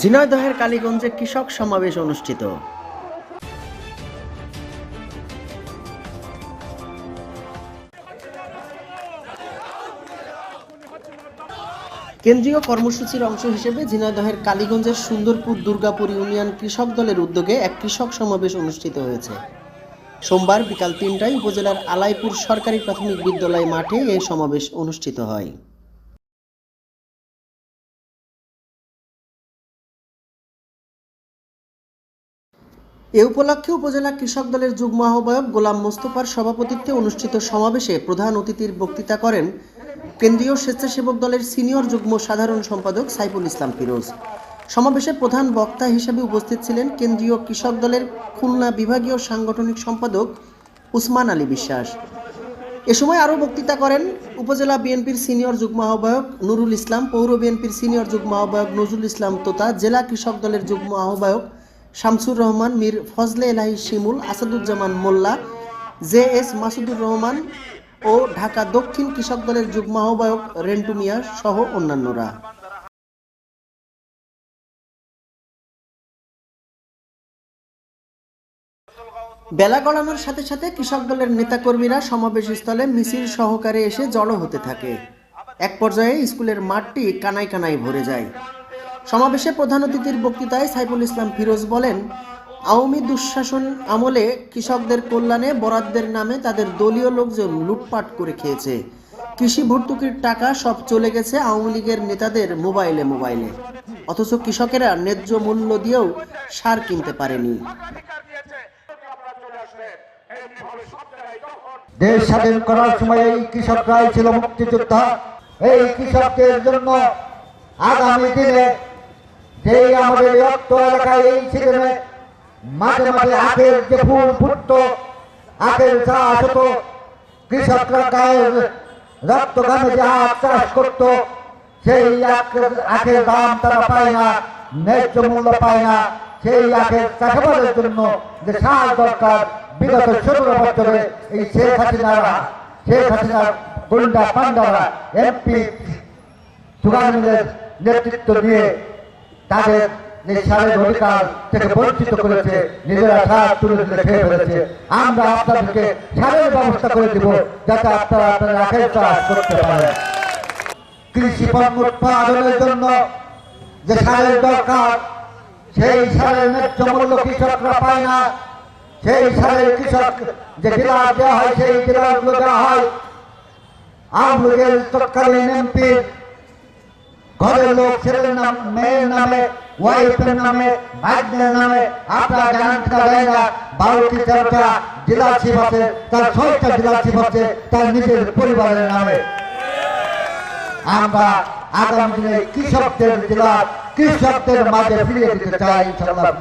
ঝিনাইদহের কালীগঞ্জে কৃষক সমাবেশ অনুষ্ঠিত। কেন্দ্রীয় কর্মসূচির অংশ হিসেবে ঝিনাইদহের কালীগঞ্জের সুন্দরপুর দুর্গাপুর ইউনিয়ন কৃষক দলের উদ্যোগে এক কৃষক সমাবেশ অনুষ্ঠিত হয়েছে। সোমবার বিকাল তিনটায় উপজেলার আলাইপুর সরকারি প্রাথমিক বিদ্যালয় মাঠে এই সমাবেশ অনুষ্ঠিত হয়। এ উপলক্ষে উপজেলা কৃষক দলের যুগ্ম আহ্বায়ক গোলাম মোস্তফার সভাপতিত্বে অনুষ্ঠিত সমাবেশে প্রধান অতিথির বক্তৃতা করেন কেন্দ্রীয় স্বেচ্ছাসেবক দলের সিনিয়র যুগ্ম সাধারণ সম্পাদক সাইফুল ইসলাম ফিরোজ। সমাবেশে প্রধান বক্তা হিসেবে উপস্থিত ছিলেন কেন্দ্রীয় কৃষক দলের খুলনা বিভাগীয় সাংগঠনিক সম্পাদক উসমান আলী বিশ্বাস। এ সময় আরও বক্তৃতা করেন উপজেলা বিএনপির সিনিয়র যুগ্ম আহ্বায়ক নুরুল ইসলাম, পৌর বিএনপির সিনিয়র যুগ্ম আহ্বায়ক নজরুল ইসলাম তোতা, জেলা কৃষক দলের যুগ্ম আহ্বায়ক শামসুর রহমান, মীর ফজলে এলাহি শিমুল, আসাদুজ্জামান মোল্লা, জে এস মাসুদুর রহমান ও ঢাকা দক্ষিণ কৃষক দলের যুগ্ম আহ্বায়ক রেন্টু মিয়া সহ অন্যান্যরা। বেলা গড়ানোর সাথে সাথে কৃষক দলের নেতাকর্মীরা সমাবেশ স্থলে মিছিল সহকারে এসে জড়ো হতে থাকে। এক পর্যায়ে স্কুলের মাঠটি কানায় কানায় ভরে যায়। সমাবেশে প্রধান অতিথির বক্তৃতায় সাইফুল ইসলাম ফিরোজ বলেন, আওয়ামী দুঃশাসন আমলে কৃষকদের কল্যাণে বরাদ্দের নামে তাদের দলীয় লোকজন লুটপাট করে খেয়েছে। কৃষি ভর্তুকির টাকা সব চলে গেছে আওয়ামী লীগের নেতাদের মোবাইলে মোবাইলে। অথচ কৃষকেরা ন্যায্য মূল্য দিয়েও সার কিনতে পারেনি। দেশ স্বাধীন করার সময় এই কৃষকরাই ছিল মুক্তিযোদ্ধা। এই কৃষকদের জন্য আগামী দিনে যে আমাদের রক্ত এলাকায় এই ছেলে মাঝে মাঝে আখের যে ফুল ফুটত আখের চাষ হতো, কৃষকরা গায়ের রক্ত গামে যে আখ চাষ করত, সেই আখ- আখের দাম তারা পায় না, ন্যায্য মূল্য পায় না। সেই আখের চাষাবাদের জন্য যে সার দরকার, বিগত সতেরো বছরে এই শেখ হাসিনারা, শেখ হাসিনার গুন্ডা পান্ডারা এমপি সুগানের নেতৃত্ব দিয়ে তাদের অধিকার থেকে বঞ্চিত করেছে, নিজেরা তুলে খেয়ে ফেলেছে। আমরা আপনাদেরকে ব্যবস্থা করে দিব, যাতে আপনারা চাষ করতে পারেন। কৃষি পণ্য উৎপাদনের জন্য যে সারের দরকার, সেই সারের ন্যায্য মূল্য কৃষকরা পায় না। সেই সারের কৃষক যে দেওয়া হয়, সেই ডিলারগুলো হয়। তৎকালীন ঘরের লোক ছেলের নাম, মেয়ের নামে, ওয়াইফের নামে ভাগ্যের নামে, আপনার গ্যারান্টিটা দেয় না। বারোটি তেরোটা ডিলারশিপ আছে, তার ছয়টা ডিলারশিপ আছে, তার নিজের পরিবারের নামে। আমরা আগামী দিনে কৃষকদের জেলা কৃষকদের মাঝে ফিরিয়ে দিতে চাই, ইনশাআল্লাহ।